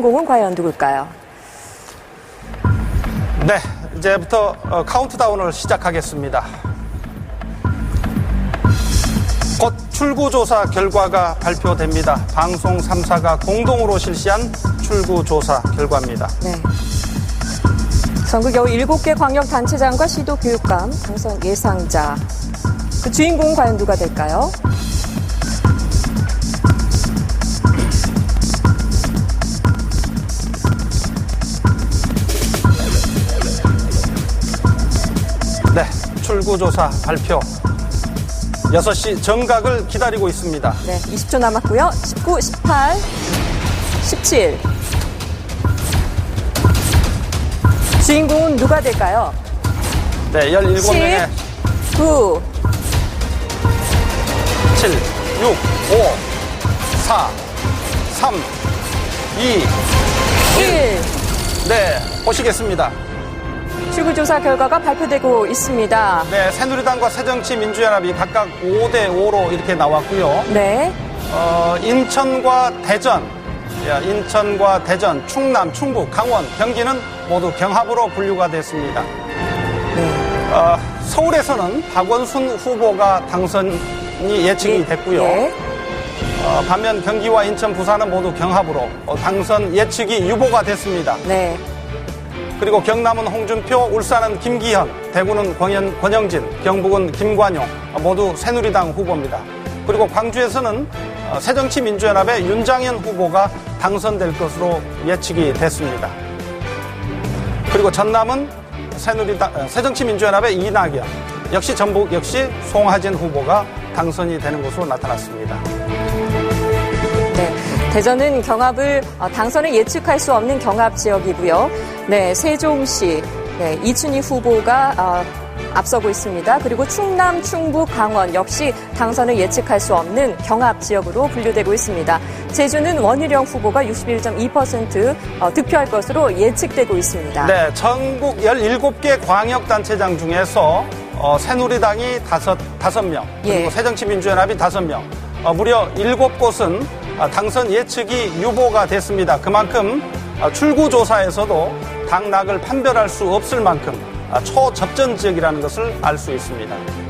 주인공은 과연 누굴까요? 네, 이제부터 어, 카운트다운을 시작하겠습니다. 곧 출구조사 결과가 발표됩니다. 방송 3사가 공동으로 실시한 출구조사 결과입니다. 네. 전국 겨우 7개 광역단체장과 시도교육감 당선 예상자. 그 주인공은 과연 누가 될까요? 출구조사 발표. 6시 정각을 기다리고 있습니다. 네, 20초 남았고요. 19, 18, 17. 주인공은 누가 될까요? 네, 17명의 9, 7, 6, 5, 4, 3, 2, 1. 네, 보시겠습니다. 출구조사 결과가 발표되고 있습니다. 네, 새누리당과 새정치민주연합이 각각 5대 5로 이렇게 나왔고요. 네. 어, 인천과 대전, 예, 인천과 대전, 충남, 충북, 강원, 경기는 모두 경합으로 분류가 됐습니다. 네. 어, 서울에서는 박원순 후보가 당선이 예측이 됐고요. 예. 어, 반면 경기와 인천, 부산은 모두 경합으로 어, 당선 예측이 유보가 됐습니다. 네. 그리고 경남은 홍준표, 울산은 김기현, 대구는 권현, 권영진, 경북은 김관용 어, 모두 새누리당 후보입니다. 그리고 광주에서는 어, 새정치민주연합의 윤장현 후보가 당선될 것으로 예측이 됐습니다. 그리고 전남은 새누리당, 어, 새정치민주연합의 이낙연, 역시 전북 역시 송하진 후보가 당선이 되는 것으로 나타났습니다. 네. 대전은 경합을 어, 당선을 예측할 수 없는 경합 지역이고요. 네, 세종시 네, 이춘희 후보가 어, 앞서고 있습니다. 그리고 충남, 충북, 강원 역시 당선을 예측할 수 없는 경합 지역으로 분류되고 있습니다. 제주는 원희룡 후보가 61.2% 어, 득표할 것으로 예측되고 있습니다. 네, 전국 17개 광역단체장 중에서 어, 새누리당이 다섯, 다섯 명 그리고 예. 새정치민주연합이 다섯 명 어, 무려 일곱 곳은 아, 당선 예측이 유보가 됐습니다. 그만큼 아, 출구조사에서도 당락을 판별할 수 없을 만큼 아, 초접전 지역이라는 것을 알 수 있습니다.